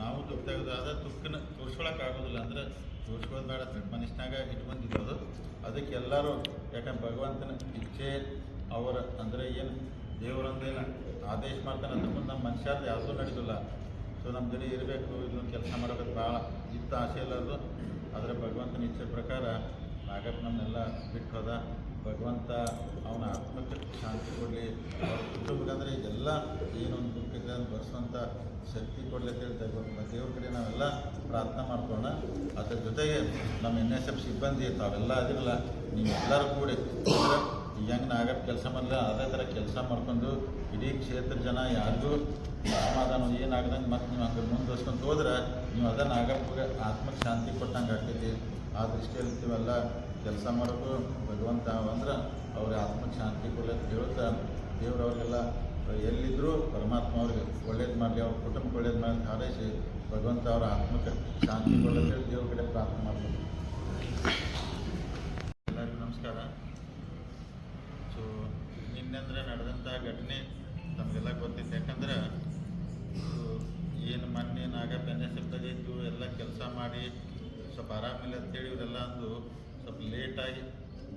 ನಾವು ತುಪ್ಪಾಗೋದಾದ್ರೆ ತುಕ್ಕನ ತೋರ್ಸ್ಕೊಳಕ್ ಆಗೋದಿಲ್ಲ ಅಂದ್ರೆ ತೋರ್ಸ್ಕೊಳ್ಳೋದು ಬೇಡ ಮನುಷ್ಯನಾಗ ಬಂದಿರೋದು. ಅದಕ್ಕೆ ಎಲ್ಲರೂ, ಯಾಕಂದ್ರೆ ಭಗವಂತನ ಇಚ್ಛೆ, ಅವರ ಅಂದ್ರೆ ಏನು ದೇವರಂದೇನ ಆದೇಶ ಮಾಡ್ತಾನೆ ಅಂತ ನಮ್ಮ ಮನುಷ್ಯರ್ದು ಯಾವುದೂ ನಡೆದಿಲ್ಲ. ಸೊ ನಮ್ಮ ಜೊತೆ ಇರಬೇಕು ಇನ್ನು ಕೆಲಸ ಮಾಡೋದು ಭಾಳ. ಇತ್ತ ಆಸೆ ಇಲ್ಲದು ಆದರೆ ಭಗವಂತನ ಇಚ್ಛೆ ಪ್ರಕಾರ ನಾಗಪ್ಪನನ್ನೆಲ್ಲ ಬಿಟ್ಟು ಹೋದ ಭಗವಂತ ಅವನ ಆತ್ಮಕ್ಕೆ ಶಾಂತಿ ಕೊಡಲಿ. ಅವ್ರ ಕುಟುಂಬಕ್ಕಂದರೆ ಇದೆಲ್ಲ ಏನೊಂದು ದುಃಖ ಇದೆ ಅಂತ ಬರ್ಸುವಂಥ ಶಕ್ತಿ ಕೊಡಲಿ ಅಂತೇಳಿ ದೇವ್ರ ಕಡೆ ನಾವೆಲ್ಲ ಪ್ರಾರ್ಥನೆ ಮಾಡ್ಕೋಣ ಅದ್ರ ಜೊತೆಗೆ ನಮ್ಮ ಎನ್ ಎಸ್ ಎಫ್ ಸಿಬ್ಬಂದಿ ತಾವೆಲ್ಲ ಅದಿರಲ್ಲ ನೀವೆಲ್ಲರೂ ಕೂಡಿ. ಹೆಂಗೆ ನಾಗಪ್ಪ ಕೆಲಸ ಮಾಡಲ್ಲ ಅದೇ ಥರ ಕೆಲಸ ಮಾಡ್ಕೊಂಡು ಇಡೀ ಕ್ಷೇತ್ರ ಜನ ಯಾರಿಗೂ ಸಮಾಧಾನ ಏನಾಗದಂಗೆ ಮತ್ತೆ ನೀವು ಹಂಗೆ ಮುಂದುವರ್ಸ್ಕೊಂಡು ಹೋದ್ರೆ ನೀವು ಅದನ್ನು ಆಗಪ್ಪಗೆ ಆತ್ಮಕ್ಕೆ ಶಾಂತಿ ಕೊಟ್ಟಂಗೆ ಆಗ್ತೈತಿ. ಆ ದೃಷ್ಟಿಯಲ್ಲಿ ಇರ್ತೀವಲ್ಲ ಕೆಲಸ ಮಾಡೋದು ಭಗವಂತ ಅಂದ್ರೆ ಅವ್ರ ಆತ್ಮಕ್ಕೆ ಶಾಂತಿ ಕೊಡಲಿ ಅಂತ ಹೇಳ್ತಾ ದೇವ್ರು ಅವ್ರಿಗೆಲ್ಲ ಎಲ್ಲಿದ್ದರೂ ಪರಮಾತ್ಮ ಅವ್ರಿಗೆ ಒಳ್ಳೇದು ಮಾಡಲಿ, ಅವ್ರ ಕುಟುಂಬಕ್ಕೆ ಒಳ್ಳೇದು ಮಾಡಲಿ ಹಾರೈಸಿ ಭಗವಂತ ಅವರ ಆತ್ಮಕ್ಕೆ ಶಾಂತಿ ಹೇಳಿ ದೇವ್ರ ಕಡೆ ಪ್ರಾರ್ಥನೆ ಮಾಡ್ತಾರೆ ಎಲ್ಲರಿಗೂ ನಮಸ್ಕಾರ. ಸೊ ನಿನ್ನೆಂದ್ರೆ ನಡೆದಂಥ ಘಟನೆ ನಮಗೆಲ್ಲ ಗೊತ್ತಿತ್ತು ಯಾಕಂದ್ರೆ ಏನು ಮೊನ್ನೆ ನಾಗಪ್ಪ ಎನ್ ಎಸ್ ಎಫ್ದಾಗ ಎಲ್ಲ ಕೆಲಸ ಮಾಡಿ ಸ್ವಲ್ಪ ಆರಾಮಿಲ್ಲ ಅಂತೇಳಿ ಇವರೆಲ್ಲ ಅಂದು ಸ್ವಲ್ಪ ಲೇಟಾಗಿ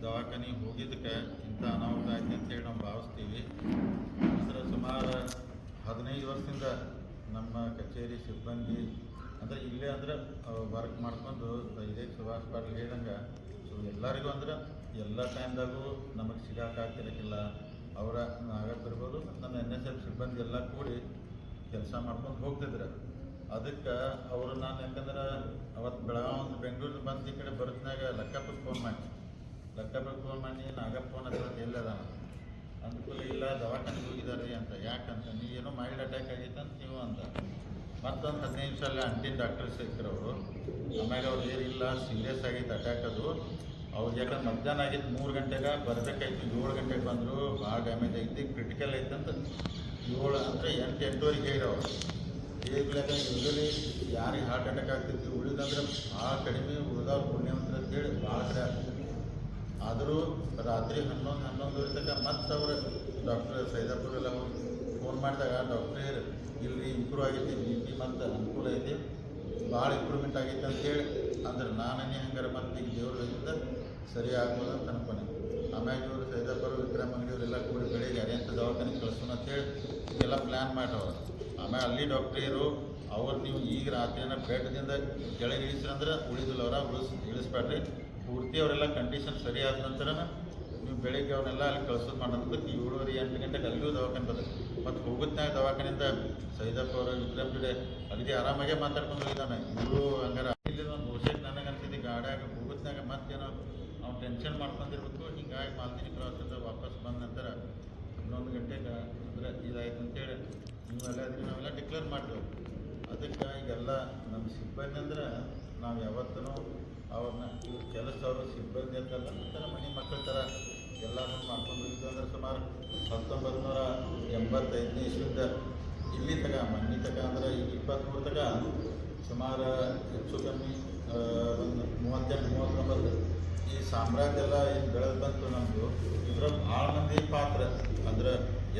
ದವಾಖಾನಿಗೆ ಹೋಗಿದ್ದಕ್ಕೆ ಇಂಥ ಅನಾಹುತ ಆಯ್ತು ಅಂತೇಳಿ ನಾವು ಭಾವಿಸ್ತೀವಿ. ಅಂದ್ರೆ ಸುಮಾರು ಹದಿನೈದು ವರ್ಷದಿಂದ ನಮ್ಮ ಕಚೇರಿ ಸಿಬ್ಬಂದಿ ಅಂದರೆ ಇಲ್ಲೇ ಅಂದ್ರೆ ವರ್ಕ್ ಮಾಡ್ಕೊಂಡು ಇದೇ ಸುಭಾಷ್ ಪಾಟೀಲ್ ಹೇಳ್ದಂಗೆ, ಸೊ ಎಲ್ಲರಿಗೂ ಅಂದ್ರೆ ಎಲ್ಲ ಟೈಮ್ದಾಗೂ ನಮಗೆ ಸಿಗೋಕ್ಕಾಗ್ತಿರಕ್ಕಿಲ್ಲ ಅವರ ಮತ್ತು ನಮ್ಮ ಎನ್ ಎಸ್ ಎಫ್ ಸಿಬ್ಬಂದಿ ಎಲ್ಲ ಕೂಡಿ ಕೆಲಸ ಮಾಡ್ಕೊಂಡು ಹೋಗ್ತಿದ್ರು. ಅದಕ್ಕೆ ಅವರು ನಾನು ಯಾಕಂದ್ರೆ ಅವತ್ತು ಬೆಳಗಾವಿ ಬೆಂಗಳೂರು ಬಂದು ಈ ಕಡೆ ಬರೋತ್ನಾಗ ಲಕ್ಕಪ್ಪಗೆ ಫೋನ್ ಮಾಡಿ ಲಕ್ಕಪ್ಪಗೆ ಫೋನ್ ಮಾಡಿ, ನಾಗಪ್ಪ ಫೋನ್ ಹತ್ರ ಎಲ್ಲದ ಅನುಕೂಲ ಇಲ್ಲ, ದವಾಖಾನೆಗೆ ಹೋಗಿದ್ದಾರೆ ಅಂತ. ಯಾಕಂತ, ನೀ ಏನೋ ಮೈಲ್ಡ್ ಅಟ್ಯಾಕ್ ಆಗಿತ್ತು ಅಂತ ನೀವು ಅಂತ ಮತ್ತೊಂದು ಹದಿನೈದು ನಿಮಿಷ ಅಂಟಿನ ಡಾಕ್ಟರ್ ಸಿಕ್ಕರು ಅವರು. ಆಮೇಲೆ ಅವ್ರು ಏನಿಲ್ಲ ಸೀರಿಯಸ್ ಆಗಿತ್ತು ಅಟ್ಯಾಕ್ ಅದು. ಅವ್ರು ಯಾಕಂದ್ರೆ ಮಧ್ಯಾಹ್ನ ಆಗಿತ್ತು ಮೂರು ಗಂಟೆಗೆ ಬರಬೇಕಾಯ್ತು. ಏಳು ಗಂಟೆಗೆ ಬಂದರು, ಭಾಳ ಡ್ಯಾಮೇಜ್ ಆಗಿತ್ತು ಕ್ರಿಟಿಕಲ್ ಐತೆ ಅಂತ. ಏಳು ಅಂದರೆ ಎಂಟು ಎಂಟುವರೆಗೆ ಇರೋ ಹೇಗ್ಲಾಗ ಯೂಶಲಿ ಯಾರಿಗೆ ಹಾರ್ಟ್ ಅಟ್ಯಾಕ್ ಆಗ್ತೈತಿ ಉಳಿದಂದ್ರೆ ಭಾಳ ಕಡಿಮೆ ಉಳಿದವ್ರು ಪುಣ್ಯವಂತರ ಅಂತೇಳಿ ಭಾಳ ಕಡೆ ಆಗ್ತೈತಿ ಆದರೂ ರಾತ್ರಿ ಹನ್ನೊಂದು ಹನ್ನೊಂದುವರೆ ತನಕ ಮತ್ತೆ ಅವರು ಡಾಕ್ಟರ್ ಸೈದಾಪುರ ಎಲ್ಲ ಫೋನ್ ಮಾಡಿದಾಗ ಡಾಕ್ಟರ್ ಇಲ್ಲಿ ಇಂಪ್ರೂವ್ ಆಗೈತಿ ಬಿ ಪಿ ಮತ್ತು ಅನುಕೂಲ ಐತಿ, ಭಾಳ ಇಂಪ್ರೂವ್ಮೆಂಟ್ ಆಗೈತೆ ಅಂತೇಳಿ ಅಂದ್ರೆ. ನಾನೇ ಹಂಗಾರೆ ಮತ್ತೆ ಈಗ ದೇವ್ರದಿಂದ ಸರಿ ಆಗ್ಬೋದು ಅಂತ ಅನ್ಕೊಂಡೆ ಇವರು ಸೈದಾಪುರ ವಿಕ್ರಮ್ ಎಲ್ಲ ಕೂಡಿ ಬೆಳಿಗ್ಗೆ ಅರಿಯಂತ ದವಾಖಾನೆ ಅಂತ ಹೇಳಿ ಇದೆಲ್ಲ ಪ್ಲ್ಯಾನ್ ಮಾಡವ್ರು ಆಮೇಲೆ ಅಲ್ಲಿ ಡಾಕ್ಟ್ರಿಯರು ಅವ್ರು ನೀವು ಈಗ ರಾತ್ರಿನ ಬೆಡ್ದಿಂದ ಕೆಳಗೆ ಇಳಿಸ್ರಂದ್ರೆ ಉಳಿದಿಲ್ಲ ಅವರ ಉಳಿಸ್, ಇಳಿಸ್ಬೇಡ್ರಿ. ಪೂರ್ತಿ ಅವರೆಲ್ಲ ಕಂಡೀಷನ್ ಸರಿ ಆದ ನಂತರ ನೀವು ಬೆಳಿಗ್ಗೆ ಅವನ್ನೆಲ್ಲ ಅಲ್ಲಿ ಕಳ್ಸೋದು ಮಾಡೋದಕ್ಕೆ ಏಳುವರೆ ಎಂಟು ಗಂಟೆಗೆ ಅಲ್ಲಿಯೂ ದವಾಖಾನೆ ಬರ್ತದೆ ಮತ್ತು ಹೋಗುತ್ತಾಗ ದವಾಖಾನೆಯಿಂದ ಸೈದಪ್ಪ ಅವರು ವಿಕ್ರಮ್ ಜೊತೆ ಅಲ್ಲಿಗೆ ಆರಾಮಾಗೆ ಮಾತಾಡ್ಕೊಂಡು ಹೋಗಿದ್ದಾನೆ. ಇವರು ಹಂಗಾರೆ ಇಲ್ಲಿ ಒಂದು ಬಹುಶಃ ನನಗೆ ಅನ್ಸಿದ್ದು ಗಾಡ್ಯಾಗ ಹೋಗುತ್ತಾಗ ಮತ್ತೇನೋ ಟೆನ್ಷನ್ ಮಾಡ್ಕೊಂಡಿರ್ಬೇಕು. ಹಿಂಗಾಗಿ ಮಾಲ್ದಿನಿ ಕ್ರಾಸಿಂದ ವಾಪಸ್ ಬಂದ ನಂತರ ಹನ್ನೊಂದು ಗಂಟೆಗೆ ಅಂದರೆ ಇದಾಯ್ತು ಅಂತೇಳಿ ನೀವೆಲ್ಲ ಅದಕ್ಕೆ ನಾವೆಲ್ಲ ಡಿಕ್ಲೇರ್ ಮಾಡ್ತೇವೆ. ಅದಕ್ಕೆ ಈಗೆಲ್ಲ ನಮ್ಮ ಸಿಬ್ಬಂದಿ ಅಂದ್ರೆ ನಾವು ಯಾವತ್ತೂ ಅವ್ರನ್ನ ಕೆಲಸ ಅವರು ಸಿಬ್ಬಂದಿ ಅಂತಲ್ಲ ಒಂಥರ ಮನೆ ಮಕ್ಕಳ ಥರ ಎಲ್ಲನೂ ಮಾಡ್ಕೊಂಡು ಹೋಗಿದ್ದು ಅಂದ್ರೆ ಸುಮಾರು ಹತ್ತೊಂಬತ್ತು ನೂರ ಎಂಬತ್ತೈದನೇ ಇಸ್ವಿಂದ ಇಲ್ಲಿ ತಗ ಮನೆ ತಗ ಅಂದ್ರೆ ಈಗ ಇಪ್ಪತ್ತ್ಮೂರು ತಗ ಸುಮಾರು ಹೆಚ್ಚು ಕಮ್ಮಿ ಒಂದು ಮೂವತ್ತೆಂಟು, ಮೂವತ್ತೊಂಬತ್ತು ಈ ಸಾಮ್ರಾಜ್ಯ ಎಲ್ಲ ಏನು ಬೆಳೆದು ಬಂತು ನಮ್ಮದು ಇದ್ರ ಭಾಳ ಮಂದಿ ಪಾತ್ರ. ಅಂದ್ರೆ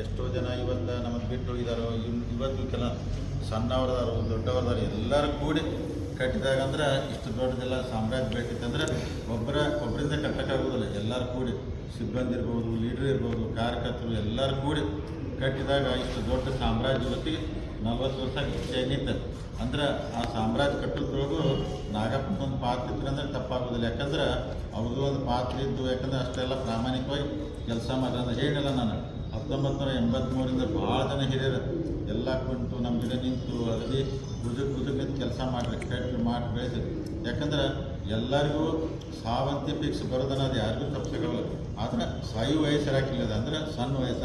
ಎಷ್ಟೋ ಜನ ಇವತ್ತು ನಮಗೆ ಬಿಟ್ಟು ಇದಾರೋ ಇವ್ ಇವತ್ತು ಕೆಲ ಸಣ್ಣವ್ರದಾರು, ದೊಡ್ಡವ್ರದಾರು ಎಲ್ಲರೂ ಕೂಡಿ ಕಟ್ಟಿದಾಗ ಅಂದ್ರೆ ಇಷ್ಟು ದೊಡ್ಡದೆಲ್ಲ ಸಾಮ್ರಾಜ್ಯ ಬೇಕಿತ್ತಂದ್ರೆ ಒಬ್ಬರ ಒಬ್ಬರಿಂದ ಕಟ್ಟಕ್ಕಾಗೋದಿಲ್ಲ. ಎಲ್ಲರೂ ಕೂಡಿ ಸಿಬ್ಬಂದಿ ಇರ್ಬೋದು ಲೀಡ್ರ್ ಇರ್ಬೋದು, ಕಾರ್ಯಕರ್ತರು ಎಲ್ಲರೂ ಕೂಡಿ ಕಟ್ಟಿದಾಗ ಇಷ್ಟು ದೊಡ್ಡ ಸಾಮ್ರಾಜ್ಯ ಜೊತೆಗೆ ನಲ್ವತ್ತು ವರ್ಷ ಚೈನಿತ್ತು ಅಂದ್ರೆ ಆ ಸಾಮ್ರಾಜ್ಯ ಕಟ್ಟೋದ್ರೊಳಗೂ ನಾಗಪ್ಪನ ಒಂದು ಪಾತ್ರ ಇತ್ತು ಅಂದ್ರೆ ತಪ್ಪಾಗೋದಿಲ್ಲ. ಯಾಕಂದ್ರೆ ಅವ್ರದ್ದು ಒಂದು ಪಾತ್ರ ಇದ್ದು, ಯಾಕಂದ್ರೆ ಅಷ್ಟೆಲ್ಲ ಪ್ರಾಮಾಣಿಕವಾಗಿ ಕೆಲಸ ಮಾಡಿದ್ರೆ ಹೇಳಿಲ್ಲ ನಾನು ಹತ್ತೊಂಬತ್ತು ನೂರ ಎಂಬತ್ತ್ಮೂರಿಂದ ಭಾಳ ಜನ ಹಿರಿಯರು ಎಲ್ಲ ಕುಂತು ನಮ್ಮ ಗಿಡ ನಿಂತು ಅದರಲ್ಲಿ ಬುದುಕ್ ಬುದುಕ್ ನಿಂತು ಕೆಲಸ ಮಾಡಿರಿ ಕಟ್ಟಿ ಮಾಡಿ ಬೆಳೆದು ಯಾಕಂದ್ರೆ ಎಲ್ಲರಿಗೂ ಸಾವಂತಿ ಫಿಕ್ಸ್ ಬರೋದನ್ನೋದು ಯಾರಿಗೂ ತಪ್ಪಿಸೋಲ್ಲ ಆದ್ರೆ ಸಾಯು ವಯಸ್ಸು ಅದು ಅಂದ್ರೆ ಸಣ್ಣ ವಯಸ್ಸ.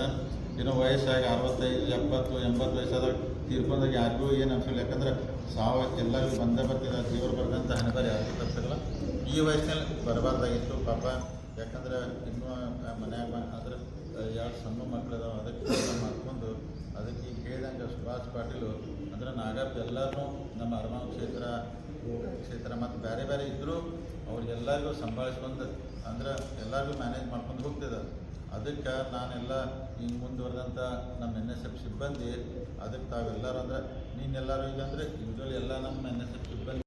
ಏನೋ ವಯಸ್ಸಾಗಿ ಅರವತ್ತೈದು, ಎಪ್ಪತ್ತು, ಎಂಬತ್ತು ವಯಸ್ಸಾದಾಗ ತೀರ್ಕೊಂಡಾಗ ಯಾರಿಗೂ ಏನು ಅನ್ಸಲ್ಲ. ಯಾಕಂದ್ರೆ ಸಾವ ಎಲ್ಲರಿಗೂ ಬಂದೇ ಬರ್ತಿಲ್ಲ ದೇವರು ಬರೆದಂಥ ಹಣದಾರ ಯಾರಿಗೂ ತಪ್ಪಿಲ್ಲ ಈ ವಯಸ್ಸಿನಲ್ಲಿ ಬರಬಾರ್ದಾಗಿತ್ತು ಪಾಪ. ಯಾಕಂದ್ರೆ ಇನ್ನೂ ಮನ್ಯಾಗ ಅಂದ್ರೆ ಎರಡು ಸಣ್ಣ ಮಕ್ಕಳಿದಾವೆ ಅದಕ್ಕೆ ಮಾಡ್ಕೊಂಡು, ಅದಕ್ಕೆ ಈಗ ಹೇಳ್ದಂಗೆ ಸುಭಾಷ್ ಪಾಟೀಲು, ಅಂದ್ರೆ ನಾಗಪ್ಪ ಎಲ್ಲರೂ ನಮ್ಮ ಅರಮಾನ್ ಕ್ಷೇತ್ರ ಕ್ಷೇತ್ರ ಮತ್ತು ಬೇರೆ ಬೇರೆ ಇದ್ದರೂ ಅವ್ರಿಗೆಲ್ಲರಿಗೂ ಸಂಭಾಳಿಸ್ಕೊಂಡು ಅಂದ್ರೆ ಎಲ್ಲರಿಗೂ ಮ್ಯಾನೇಜ್ ಮಾಡ್ಕೊಂಡು ಹೋಗ್ತಿದ್ದಾರೆ. ಅದಕ್ಕೆ ನಾನೆಲ್ಲ ಈಗ ಮುಂದುವರೆದಂಥ ನಮ್ಮ ಎನ್ ಎಸ್ ಎಫ್ ಸಿಬ್ಬಂದಿ ಅದಕ್ಕೆ ತಾವೆಲ್ಲರೂ ಅಂದ್ರೆ, ನೀನೆಲ್ಲರೂ ಈಗ ಅಂದರೆ ಯೂಶ್ವಲಿ ಎಲ್ಲ ನಮ್ಮ ಎನ್ ಎಸ್ ಎಫ್